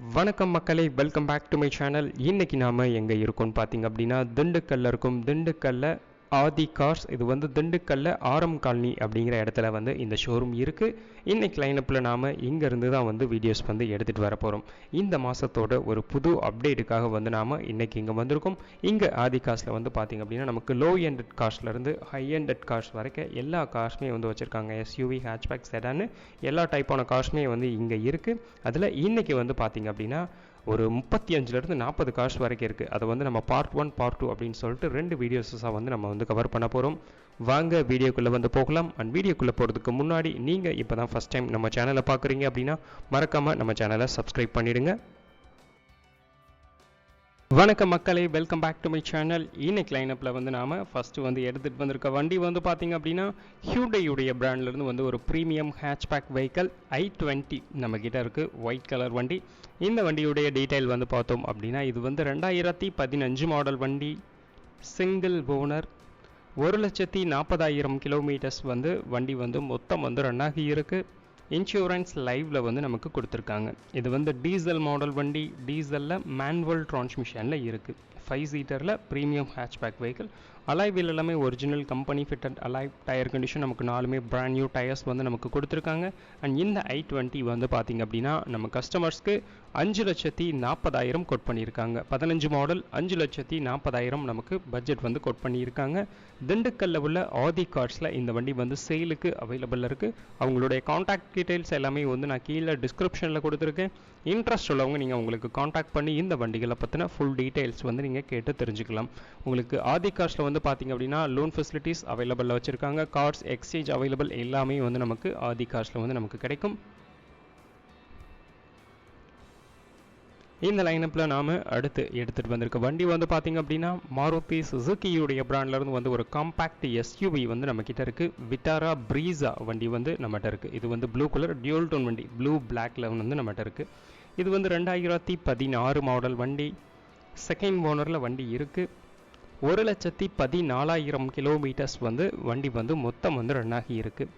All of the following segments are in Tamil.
வணக்கம் மக்களே welcome back to my channel இன்னைக்கு நாம் எங்கே இருக்கோம்னு பார்த்தீங்க அப்படின்னா திண்டுக்கல்ல இருக்கும். திண்டுக்கல்ல ஆதி கார்ஸ் இது வந்து திண்டுக்கல்ல ஆரம் காலனி அப்படிங்கிற இடத்துல வந்து இந்த ஷோரூம் இருக்குது இன்றைக்கி லைனப்பில் நாம் இங்கேருந்து தான் வந்து வீடியோஸ் வந்து எடுத்துகிட்டு வர போகிறோம் இந்த மாதத்தோட ஒரு புது அப்டேட்டுக்காக வந்து நாம் இன்றைக்கி இங்கே வந்திருக்கோம். இங்கே ஆதி காஸில் வந்து பார்த்தீங்க அப்படின்னா நமக்கு லோ எண்டட் காஸ்ட்லேருந்து ஹை எண்டட் கார்ஸ் வரைக்கும் எல்லா கார்ஸுமே வந்து வச்சுருக்காங்க. எஸ்யூவி ஹேட்ச்பேக் செடான்னு எல்லா டைப்பான கார்ஸுமே வந்து இங்கே இருக்குது அதில் இன்னைக்கு வந்து பார்த்திங்க அப்படின்னா ஒரு முப்பத்தி அஞ்சுலேருந்து நாற்பது கார்ஸ் வரைக்கும் இருக்குது அதை வந்து நம்ம பார்ட் ஒன் பார்ட் டூ அப்படின்னு சொல்லிட்டு ரெண்டு வீடியோஸாக வந்து நம்ம வந்து கவர் பண்ண போகிறோம் வாங்க வீடியோக்குள்ளே வந்து போகலாம். அண்ட் வீடியோக்குள்ளே போகிறதுக்கு முன்னாடி நீங்கள் இப்போ தான் ஃபஸ்ட் டைம் நம்ம சேனலை பார்க்குறீங்க அப்படின்னா மறக்காமல் நம்ம சேனலை சப்ஸ்கிரைப் பண்ணிடுங்க. வணக்கம் மக்களே welcome back to my channel இன்னைக்கு லைனப்பில் வந்து நாம் ஃபஸ்ட்டு வந்து எடுத்துகிட்டு வந்திருக்க வண்டி வந்து பார்த்தீங்க அப்படின்னா ஹியூடையுடைய பிராண்ட்லேருந்து வந்து ஒரு premium hatchback vehicle i twenty நம்மக்கிட்ட இருக்குது ஒயிட் கலர் வண்டி. இந்த வண்டியுடைய டீட்டெயில் வந்து பார்த்தோம் அப்படின்னா இது வந்து ரெண்டாயிரத்தி பதினஞ்சு மாடல் வண்டி சிங்கிள் ஓனர் ஒரு லட்சத்தி நாற்பதாயிரம் கிலோமீட்டர்ஸ் வந்து வண்டி வந்து மொத்தம் வந்து ரன் ஆகி இருக்குது இன்சூரன்ஸ் லைவில் வந்து நமக்கு கொடுத்துருக்காங்க. இது வந்து டீசல் மாடல் வண்டி டீசலில் மேனுவல் டிரான்ஸ்மிஷனில் இருக்குது five சீட்டரில் premium hatchback vehicle alloy wheel எல்லாமே original company fitted alloy tyre condition நமக்கு நாலுமே பிராண்ட் நியூ டயர்ஸ் வந்து நமக்கு கொடுத்துருக்காங்க. அண்ட் இந்த ஐ டுவெண்ட்டி வந்து பார்த்திங்க அப்படின்னா நம்ம கஸ்டமர்ஸ்க்கு அஞ்சு லட்சத்தி நாற்பதாயிரம் கோட் பண்ணியிருக்காங்க. பதினஞ்சு மாடல் அஞ்சு லட்சத்தி நாற்பதாயிரம் நமக்கு பட்ஜெட் வந்து கோட் பண்ணியிருக்காங்க. திண்டுக்கல்ல உள்ள ஆதி கார்ஸில் இந்த வண்டி வந்து சேலுக்கு அவைலபிள் இருக்குது அவங்களுடைய காண்டாக்ட் டீட்டெயில்ஸ் எல்லாமே வந்து நான் கீழே டிஸ்கிரிப்ஷனில் கொடுத்துருக்கேன். இன்ட்ரெஸ்ட் உள்ளவங்க நீங்கள் உங்களுக்கு காண்டாக்ட் பண்ணி இந்த வண்டிகளை பற்றின ஃபுல் டீட்டெயில்ஸ் வந்து நீங்கள் கேட்டு தெரிஞ்சுக்கலாம். உங்களுக்கு ஆதி கார்ஸில் வந்து பார்த்தீங்க அப்படின்னா லோன் ஃபெசிலிட்டிஸ் அவைலபிளில் வச்சுருக்காங்க. கார்ட்ஸ் எக்ஸ்சேஞ்ச் அவைலபிள் எல்லாமே வந்து நமக்கு ஆதி கார்ஸில் வந்து நமக்கு கிடைக்கும். இந்த லைனப்பில் நாம் அடுத்து எடுத்துகிட்டு வந்திருக்க வண்டி வந்து பார்த்திங்க அப்படின்னா மாருதி சுசுக்கியுடைய பிராண்ட்லேருந்து வந்து ஒரு காம்பேக்ட் எஸ்யூவி வந்து நம்மக்கிட்ட இருக்குது விட்டாரா ப்ரீஸா வண்டி வந்து நம்மகிட்ட இருக்குது இது வந்து ப்ளூ கலர் டியூல் டோன் வண்டி. ப்ளூ பிளாக்ல வந்து நம்மகிட்ட இருக்குது இது வந்து ரெண்டாயிரத்தி பதினாறு மாடல் வண்டி. செகண்ட் ஓனரில் வண்டி இருக்குது ஒரு லட்சத்தி பதினாலாயிரம் கிலோமீட்டர்ஸ் வந்து வண்டி வந்து மொத்தம் வந்து ரன் ஆகி இருக்குது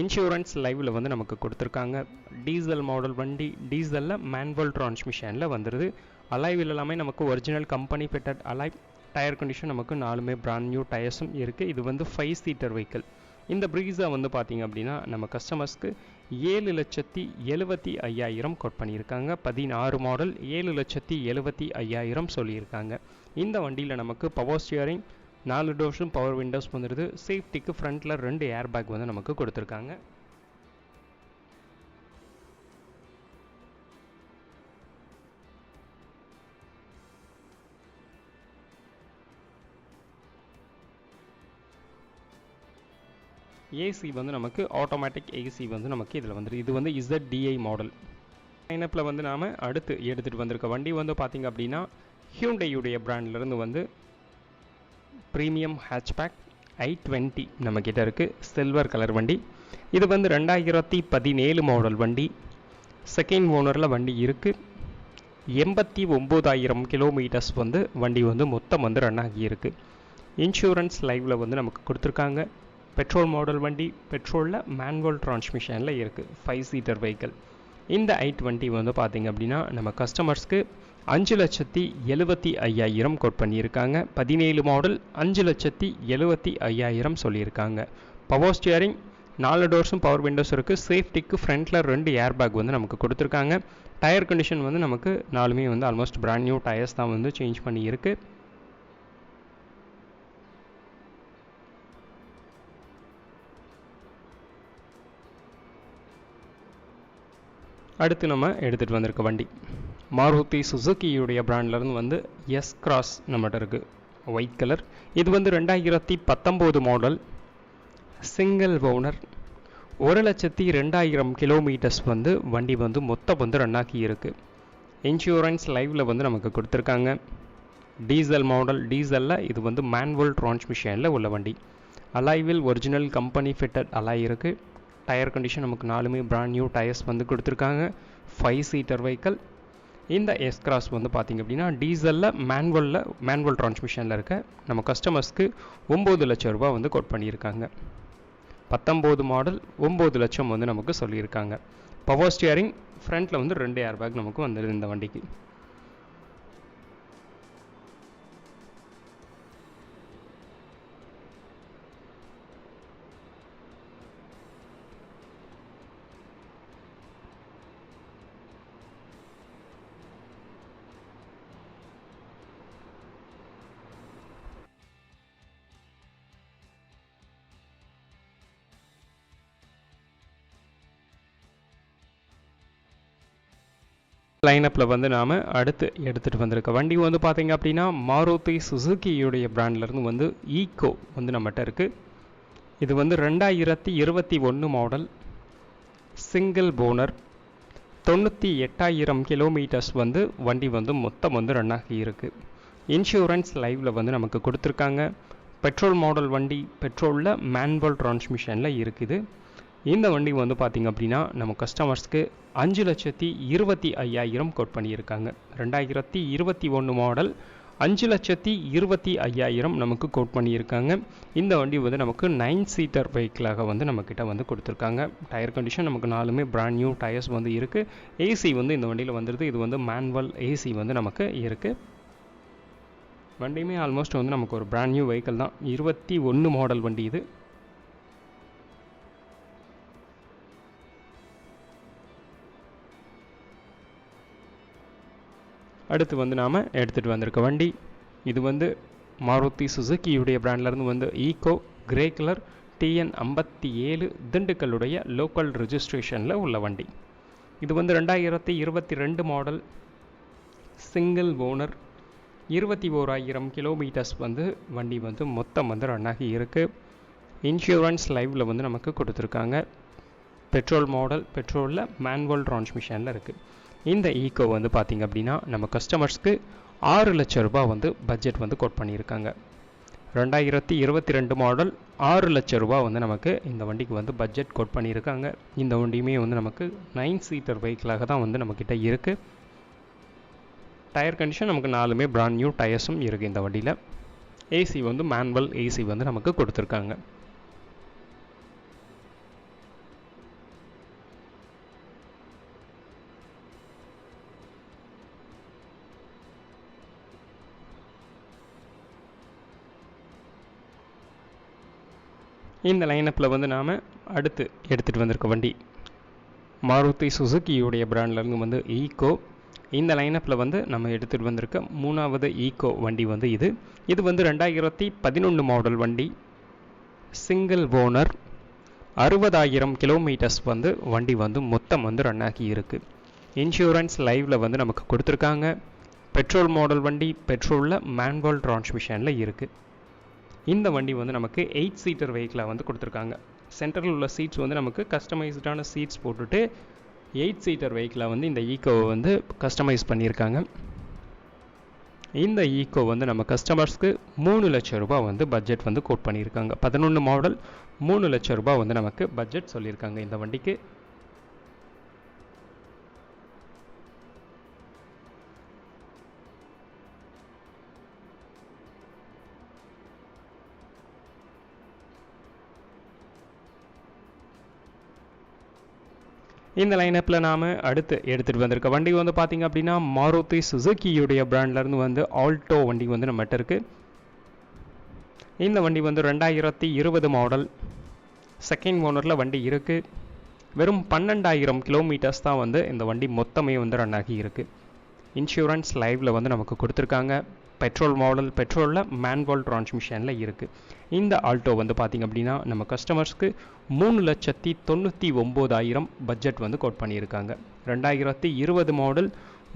இன்சூரன்ஸ் லைவில் வந்து நமக்கு கொடுத்துருக்காங்க. டீசல் மாடல் வண்டி டீசலில் மேன்வல் டிரான்ஸ்மிஷனில் வந்துடுது அலைவில் எல்லாமே நமக்கு original company fitted alloy tyre condition நமக்கு நாலுமே பிராண்ட் நியூ டயர்ஸும் இருக்குது இது வந்து ஃபைவ் சீட்டர் வெஹிக்கிள் இந்த ப்ரீஸா வந்து பார்த்திங்க அப்படின்னா நம்ம கஸ்டமர்ஸ்க்கு ஏழு லட்சத்தி எழுபத்தி ஐயாயிரம் கோட் பண்ணியிருக்காங்க. பதினாறு மாடல் ஏழு லட்சத்தி எழுபத்தி ஐயாயிரம் சொல்லியிருக்காங்க. இந்த வண்டியில் நமக்கு பவர் ஸ்டியரிங் நாலு டோர்ஸும் பவர் விண்டோஸ் வந்துடுது சேஃப்டிக்கு ஃப்ரண்ட்டில் ரெண்டு ஏர் பேக் வந்து நமக்கு கொடுத்துருக்காங்க. ஏசி வந்து நமக்கு ஆட்டோமேட்டிக் ஏசி வந்து நமக்கு இதில் வந்துடுது இது வந்து இசட் டிஐ மாடல் லைனப்பில் வந்து நாம் அடுத்து எடுத்துகிட்டு வந்திருக்க வண்டி வந்து பார்த்திங்க அப்படின்னா ஹியூண்டையுடைய பிராண்ட்லேருந்து வந்து ப்ரீமியம் ஹேட்ச்பேக் ஐ டுவெண்ட்டி நம்மக்கிட்ட இருக்குது சில்வர் கலர் வண்டி. இது வந்து ரெண்டாயிரத்தி பதினேழு மாடல் வண்டி. செகண்ட் ஓனரில் வண்டி இருக்குது எண்பத்தி ஒம்போதாயிரம் கிலோமீட்டர்ஸ் வந்து வண்டி வந்து மொத்தம் வந்து ரன் ஆகியிருக்கு இன்சூரன்ஸ் லைவில் வந்து நமக்கு கொடுத்துருக்காங்க. பெட்ரோல் மாடல் வண்டி. பெட்ரோலில் மேனுவல் டிரான்ஸ்மிஷனில் இருக்குது ஃபைவ் சீட்டர் வெஹிக்கிள் இந்த ஐ டுவெண்ட்டி வந்து பார்த்திங்க அப்படின்னா நம்ம கஸ்டமர்ஸ்க்கு அஞ்சு லட்சத்தி எழுபத்தி ஐயாயிரம் கோட் பண்ணியிருக்காங்க. பதினேழு மாடல் அஞ்சு லட்சத்தி எழுபத்தி ஐயாயிரம் சொல்லியிருக்காங்க. பவர் ஸ்டியரிங் நாலு டோர்ஸும் பவர் விண்டோஸ் இருக்குது சேஃப்டிக்கு ஃப்ரண்ட்டில் ரெண்டு ஏர் பேக் வந்து நமக்கு கொடுத்துருக்காங்க. டயர் கண்டிஷன் வந்து நமக்கு நாலுமே வந்து ஆல்மோஸ்ட் பிராண்ட் நியூ டயர்ஸ் தான் வந்து சேஞ்ச் பண்ணியிருக்கு. அடுத்து நம்ம எடுத்துகிட்டு வந்திருக்க வண்டி. மாருதி சுசுக்கியுடைய பிராண்ட்லேருந்து வந்து எஸ் கிராஸ் நம்மகிட்ட இருக்குது ஒயிட் கலர் இது வந்து ரெண்டாயிரத்தி பத்தொம்போது மாடல் சிங்கிள் ஓனர் ஒரு லட்சத்தி ரெண்டாயிரம் கிலோமீட்டர்ஸ் வந்து வண்டி வந்து மொத்தம் வந்து ரன் ஆகி இருக்குது இன்சூரன்ஸ் லைவில் வந்து நமக்கு கொடுத்துருக்காங்க. டீசல் மாடல் டீசலில் இது வந்து மேன்வல் டிரான்ஸ்மிஷனில் உள்ள வண்டி. அலாய்வில் ஒரிஜினல் கம்பெனி ஃபிட்டட் அலாய் இருக்குது டயர் கண்டிஷன் நமக்கு நாலுமே பிராண்ட் நியூ டயர்ஸ் வந்து கொடுத்துருக்காங்க. ஃபைவ் சீட்டர் வெஹிக்கல் இந்த எஸ் கிராஸ் வந்து பார்த்திங்க அப்படின்னா டீசலில் மேனுவலில் மேன்வல் டிரான்ஸ்மிஷனில் இருக்க நம்ம கஸ்டமர்ஸ்க்கு ஒம்பது லட்சம் ரூபா வந்து கோட் பண்ணியிருக்காங்க. பத்தொம்போது மாடல் ஒம்பது லட்சம் வந்து நமக்கு சொல்லியிருக்காங்க. பவர் ஸ்டியரிங் ஃப்ரண்ட்டில் வந்து ரெண்டு ஏர் பேக் நமக்கு வந்துடுது இந்த வண்டிக்கு. லைனப்பில் வந்து நாம் அடுத்து எடுத்துகிட்டு வந்திருக்க வண்டி வந்து பார்த்தீங்க அப்படின்னா மாருதி சுசுக்கியுடைய பிராண்ட்லேருந்து வந்து ஈகோ வந்து நம்மகிட்ட இருக்குது இது வந்து ரெண்டாயிரத்தி இருபத்தி ஒன்று மாடல் சிங்கிள் போனர் தொண்ணூற்றி எட்டாயிரம் கிலோமீட்டர்ஸ் வந்து வண்டி வந்து மொத்தம் வந்து ரன் ஆகி இருக்குது இன்சூரன்ஸ் லைவில் வந்து நமக்கு கொடுத்துருக்காங்க. பெட்ரோல் மாடல் வண்டி பெட்ரோலில் மேன்வல் டிரான்ஸ்மிஷனில் இருக்குது. இந்த வண்டி வந்து பார்த்திங்க அப்படின்னா நம்ம கஸ்டமர்ஸ்க்கு அஞ்சு லட்சத்தி இருபத்தி ஐயாயிரம் கோட் பண்ணியிருக்காங்க. ரெண்டாயிரத்தி இருபத்தி ஒன்று மாடல் அஞ்சு லட்சத்தி இருபத்தி ஐயாயிரம் நமக்கு கோட் பண்ணியிருக்காங்க. இந்த வண்டி வந்து நமக்கு நைன் சீட்டர் வெஹிக்கிளாக வந்து நம்மக்கிட்ட வந்து கொடுத்துருக்காங்க. டயர் கண்டிஷன் நமக்கு நாலுமே பிராண்ட் நியூ டயர்ஸ் வந்து இருக்குது ஏசி வந்து இந்த வண்டியில் வந்துடுது இது வந்து மேன்வல் ஏசி வந்து நமக்கு இருக்குது வண்டியுமே ஆல்மோஸ்ட் வந்து நமக்கு ஒரு பிராண்ட் நியூ வெஹிக்கிள் தான். இருபத்தி ஒன்று மாடல் வண்டி இது. அடுத்து வந்து நாம் எடுத்துகிட்டு வந்திருக்க வண்டி. இது வந்து மாருதி சுசுக்கியுடைய பிராண்ட்லேருந்து வந்து ஈகோ கிரே கலர் டிஎன் ஐம்பத்தி ஏழு திண்டுக்கல்லுடைய லோக்கல் ரிஜிஸ்ட்ரேஷனில் உள்ள வண்டி. இது வந்து ரெண்டாயிரத்தி இருபத்தி ரெண்டு மாடல் சிங்கிள் ஓனர் இருபத்தி ஓராயிரம் கிலோமீட்டர்ஸ் வந்து வண்டி வந்து மொத்தம் வந்து ரன் ஆகி இருக்குது இன்சூரன்ஸ் லைவில் வந்து நமக்கு கொடுத்துருக்காங்க. பெட்ரோல் மாடல் பெட்ரோலில் மேன்வல் டிரான்ஸ்மிஷனில் இருக்குது இந்த ஈகோ வந்து பார்த்திங்க அப்படின்னா நம்ம கஸ்டமர்ஸ்க்கு ஆறு லட்ச ரூபா வந்து பட்ஜெட் வந்து கோட் பண்ணியிருக்காங்க. ரெண்டாயிரத்தி இருபத்தி ரெண்டு மாடல் ஆறு லட்ச ரூபா வந்து நமக்கு இந்த வண்டிக்கு வந்து பட்ஜெட் கோட் பண்ணியிருக்காங்க. இந்த வண்டியுமே வந்து நமக்கு நைன் சீட்டர் வெஹிக்கிளாக தான் வந்து நம்மக்கிட்ட இருக்குது டயர் கண்டிஷன் நமக்கு நாலுமே பிராண்ட் நியூ டயர்ஸும் இருக்குது இந்த வண்டியில். ஏசி வந்து மேன்வல் ஏசி வந்து நமக்கு கொடுத்துருக்காங்க. இந்த லைனப்பில் வந்து நாம் அடுத்து எடுத்துகிட்டு வந்திருக்க வண்டி. மாருதி சுசுக்கியுடைய பிராண்ட்லேருந்து வந்து ஈகோ இந்த லைனப்பில் வந்து நம்ம எடுத்துகிட்டு வந்திருக்க மூணாவது ஈகோ வண்டி வந்து இது. இது வந்து ரெண்டாயிரத்தி பதினொன்று மாடல் வண்டி. சிங்கிள் ஓனர் அறுபதாயிரம் கிலோமீட்டர்ஸ் வந்து வண்டி வந்து மொத்தம் வந்து ரன் ஆகி இருக்குது இன்சூரன்ஸ் லைவில் வந்து நமக்கு கொடுத்துருக்காங்க. பெட்ரோல் மாடல் வண்டி பெட்ரோலில் மேனுவல் டிரான்ஸ்மிஷனில் இருக்குது இந்த வண்டி வந்து நமக்கு எயிட் சீட்டர் வெஹிக்கிளாக வந்து கொடுத்துருக்காங்க. சென்டரில் உள்ள சீட்ஸ் வந்து நமக்கு கஸ்டமைஸ்டான சீட்ஸ் போட்டுட்டு எயிட் சீட்டர் வெஹிக்கிளாக வந்து இந்த ஈக்கோவை வந்து கஸ்டமைஸ் பண்ணியிருக்காங்க. இந்த ஈக்கோ வந்து நம்ம கஸ்டமர்ஸ்க்கு மூணு லட்சம் ரூபாய் வந்து பட்ஜெட் வந்து கோட் பண்ணியிருக்காங்க. பதினொன்று மாடல் மூணு லட்சம் ரூபாய் வந்து நமக்கு பட்ஜெட் சொல்லியிருக்காங்க இந்த வண்டிக்கு. இந்த லைனப்பில் நாம் அடுத்து எடுத்துகிட்டு வந்திருக்க வண்டி வந்து பார்த்திங்க அப்படின்னா மாருதி சுசுக்கியுடைய பிராண்ட்லேருந்து வந்து ஆல்டோ வண்டி வந்து நம்மகிட்ட இருக்குது இந்த வண்டி வந்து ரெண்டாயிரத்தி இருபது மாடல் செகண்ட் ஓனரில் வண்டி இருக்குது வெறும் பன்னெண்டாயிரம் கிலோமீட்டர்ஸ் தான் வந்து இந்த வண்டி மொத்தமே வந்து ரன் ஆகி இருக்குது இன்சூரன்ஸ் லைவில் வந்து நமக்கு கொடுத்துருக்காங்க. பெட்ரோல் மாடல் பெட்ரோலில் மேன்வால் டிரான்ஸ்மிஷனில் இருக்குது இந்த ஆல்டோ வந்து பார்த்திங்க அப்படின்னா நம்ம கஸ்டமர்ஸ்க்கு மூணு லட்சத்தி தொண்ணூற்றி ஒம்போதாயிரம் பட்ஜெட் வந்து கோட் பண்ணியிருக்காங்க. ரெண்டாயிரத்தி இருபது மாடல்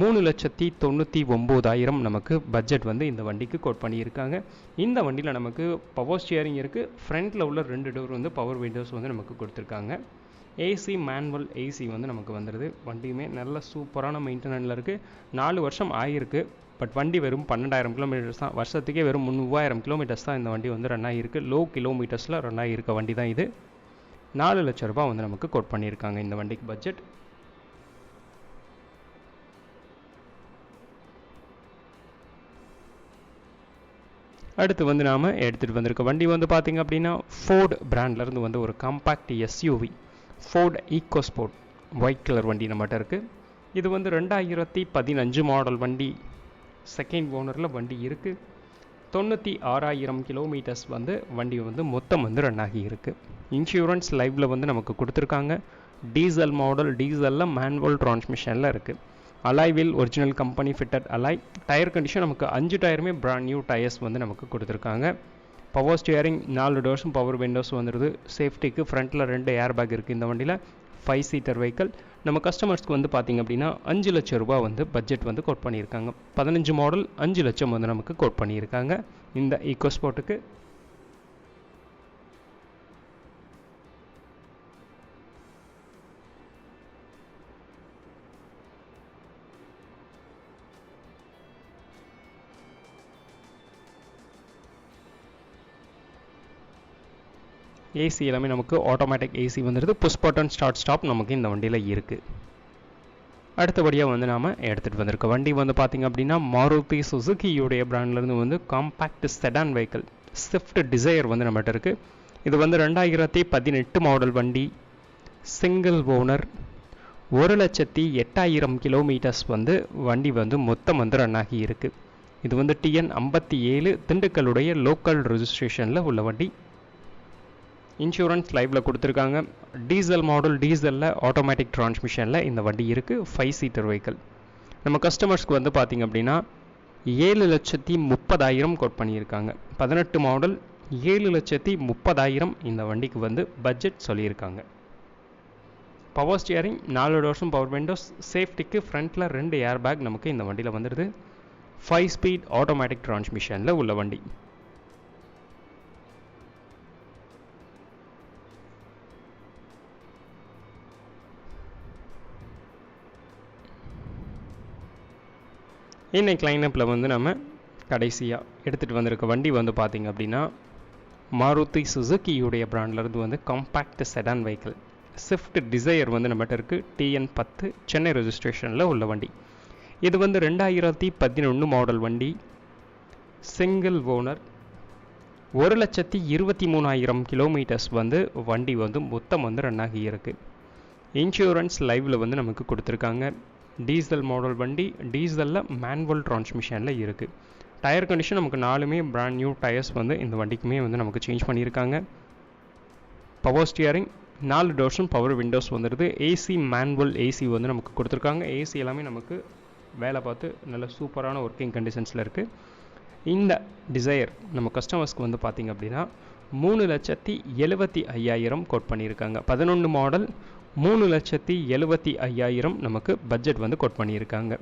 மூணு லட்சத்தி தொண்ணூற்றி ஒம்போதாயிரம் நமக்கு பட்ஜெட் வந்து இந்த வண்டிக்கு கோட் பண்ணியிருக்காங்க. இந்த வண்டியில் நமக்கு பவர் ஸ்டியரிங் இருக்குது ஃப்ரண்ட்டில் உள்ள ரெண்டு டோர் வந்து பவர் விண்டோஸ் வந்து நமக்கு கொடுத்துருக்காங்க. ஏசி மேனுவல் ஏசி வந்து நமக்கு வந்துடுது வண்டியுமே நல்ல சூப்பரான மெயின்டெனன்ஸில் இருக்குது நாலு வருஷம் ஆகிருக்கு பட் வண்டி வெறும் பன்னெண்டாயிரம் கிலோமீட்டர்ஸ் தான். வருஷத்துக்கே வெறும் மூவாயிரம் கிலோமீட்டர்ஸ் தான் இந்த வண்டி வந்து ரன் ஆகிருக்கு லோ கிலோமீட்டர்ஸில் ரன் ஆகியிருக்க வண்டி தான் இது. நாலு லட்ச ரூபா வந்து நமக்கு கோட் பண்ணியிருக்காங்க இந்த வண்டிக்கு பட்ஜெட் அடுத்து வந்து நாம் எடுத்துகிட்டு வந்திருக்க வண்டி வந்து பார்த்திங்க அப்படின்னா ஃபோர்டு பிராண்ட்லேருந்து வந்து ஒரு compact SUV Ford EcoSport white colour வண்டி நம்மகிட்ட இருக்குது இது வந்து ரெண்டாயிரத்தி பதினஞ்சு மாடல் வண்டி. செகண்ட் ஓனரில் வண்டி இருக்குது தொண்ணூற்றி ஆறாயிரம் கிலோமீட்டர்ஸ் வந்து வண்டி வந்து மொத்தம் வந்து ரன் ஆகி இருக்குது இன்சூரன்ஸ் லைவில் வந்து நமக்கு கொடுத்துருக்காங்க. டீசல் மாடல் டீசலில் மேன்வல் டிரான்ஸ்மிஷனில் இருக்குது அலாய்வில் original company fitted alloy tyre condition நமக்கு அஞ்சு டயருமே பிராண்ட் நியூ டயர்ஸ் வந்து நமக்கு கொடுத்துருக்காங்க. பவர் ஸ்டியரிங் நாலு டோர்ஸும் பவர் விண்டோஸ் வந்துடுது சேஃப்டிக்கு ஃப்ரண்ட்டில் ரெண்டு ஏர் பேக் இருக்குது இந்த வண்டியில். ஃபைவ் சீட்டர் வெஹிக்கல் நம்ம கஸ்டமர்ஸ்க்கு வந்து பார்த்திங்க அப்படின்னா அஞ்சு லட்சம் ரூபா வந்து பட்ஜெட் வந்து கோட் பண்ணியிருக்காங்க. பதினஞ்சு மாடல் அஞ்சு லட்சம் வந்து நமக்கு கோட் பண்ணியிருக்காங்க. இந்த ஈக்கோ ஸ்போர்ட்டுக்கு ஏசி எல்லாமே நமக்கு ஆட்டோமேட்டிக் ஏசி வந்துடுது. புஷ் பட்டன் ஸ்டார்ட் ஸ்டாப் நமக்கு இந்த வண்டியில் இருக்குது அடுத்தபடியாக வந்து நாம் எடுத்துகிட்டு வந்திருக்கோம் வண்டி வந்து பார்த்திங்க அப்படின்னா மாருதி சுசுகியுடைய பிராண்ட்லேருந்து வந்து compact sedan vehicle Swift Dzire வந்து நம்மகிட்ட இருக்குது இது வந்து ரெண்டாயிரத்தி பதினெட்டு மாடல் வண்டி சிங்கிள் ஓனர் ஒரு லட்சத்தி எட்டாயிரம் கிலோமீட்டர்ஸ் வந்து வண்டி வந்து மொத்தம் வந்து ரன் ஆகி இருக்குது இது வந்து டிஎன் ஐம்பத்தி ஏழு திண்டுக்கல்லுடைய லோக்கல் ரிஜிஸ்ட்ரேஷனில் உள்ள வண்டி. இன்சூரன்ஸ் லைவில் கொடுத்துருக்காங்க. டீசல் மாடல் டீசலில் ஆட்டோமேட்டிக் டிரான்ஸ்மிஷனில் இந்த வண்டி இருக்குது ஃபைவ் சீட்டர் வெஹிக்கிள் நம்ம கஸ்டமர்ஸ்க்கு வந்து பார்த்திங்க அப்படின்னா ஏழு லட்சத்தி முப்பதாயிரம் கோட் பண்ணியிருக்காங்க. பதினெட்டு மாடல் ஏழு லட்சத்தி முப்பதாயிரம் இந்த வண்டிக்கு வந்து பட்ஜெட் சொல்லியிருக்காங்க. பவர் ஸ்டியரிங் நாலு டோர்ஸும் பவர் விண்டோஸ் சேஃப்டிக்கு ஃப்ரண்ட்டில் ரெண்டு ஏர் பேக் நமக்கு இந்த வண்டியில் வந்துடுது ஃபைவ் ஸ்பீட் ஆட்டோமேட்டிக் டிரான்ஸ்மிஷனில் உள்ள வண்டி. இன்றைக்கு லைனப்பில் வந்து நம்ம கடைசியாக எடுத்துகிட்டு வந்திருக்க வண்டி வந்து பார்த்திங்க அப்படின்னா மாருதி சுசுக்கியுடைய பிராண்ட்லேருந்து வந்து compact sedan vehicle Swift Dzire வந்து நம்மகிட்ட இருக்குது டிஎன் பத்து சென்னை ரெஜிஸ்ட்ரேஷனில் உள்ள வண்டி. இது வந்து ரெண்டாயிரத்தி பதினொன்று மாடல் வண்டி. சிங்கிள் ஓனர் ஒரு லட்சத்தி இருபத்தி மூணாயிரம் கிலோமீட்டர்ஸ் வந்து வண்டி வந்து மொத்தம் வந்து ரன் ஆகி இருக்குது இன்சூரன்ஸ் லைவில் வந்து நமக்கு கொடுத்துருக்காங்க. டீசல் மாடல் வண்டி டீசலில் மேனுவல் டிரான்ஸ்மிஷனில் இருக்குது டயர் கண்டிஷன் நமக்கு நாலுமே பிராண்ட் நியூ டயர்ஸ் வந்து இந்த வண்டிக்குமே வந்து நமக்கு சேஞ்ச் பண்ணியிருக்காங்க. பவர் ஸ்டியரிங் நாலு டோர்ஸும் பவர் விண்டோஸ் வந்துடுது ஏசி மேனுவல் ஏசி வந்து நமக்கு கொடுத்துருக்காங்க. ஏசி எல்லாமே நமக்கு வேலை பார்த்து நல்ல சூப்பரான ஒர்க்கிங் கண்டிஷன்ஸில் இருக்குது இந்த டிசையர் நம்ம கஸ்டமர்ஸ்க்கு வந்து பார்த்திங்க அப்படின்னா மூணு லட்சத்தி எழுபத்தி ஐயாயிரம் கோட் பண்ணியிருக்காங்க. பதினொன்று மாடல் மூணு லட்சத்தி எழுபத்தி ஐயாயிரம் நமக்கு பட்ஜெட் வந்து கோட் பண்ணியிருக்காங்க.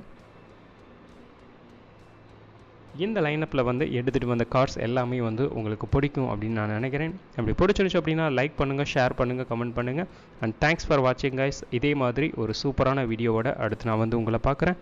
இந்த லைனப்பில் வந்து எடுத்துகிட்டு வந்த கார்ஸ் எல்லாமே வந்து உங்களுக்கு பிடிக்கும் அப்படின்னு நான் நினைக்கிறேன். அப்படி பிடிச்சிருந்துச்சு அப்படின்னா லைக் பண்ணுங்கள் ஷேர் பண்ணுங்கள் கமெண்ட் பண்ணுங்கள் அண்ட் தேங்க்ஸ் ஃபார் வாட்சிங் கைஸ் இதே மாதிரி ஒரு சூப்பரான வீடியோவோட அடுத்து நான் வந்து உங்களை பார்க்குறேன்.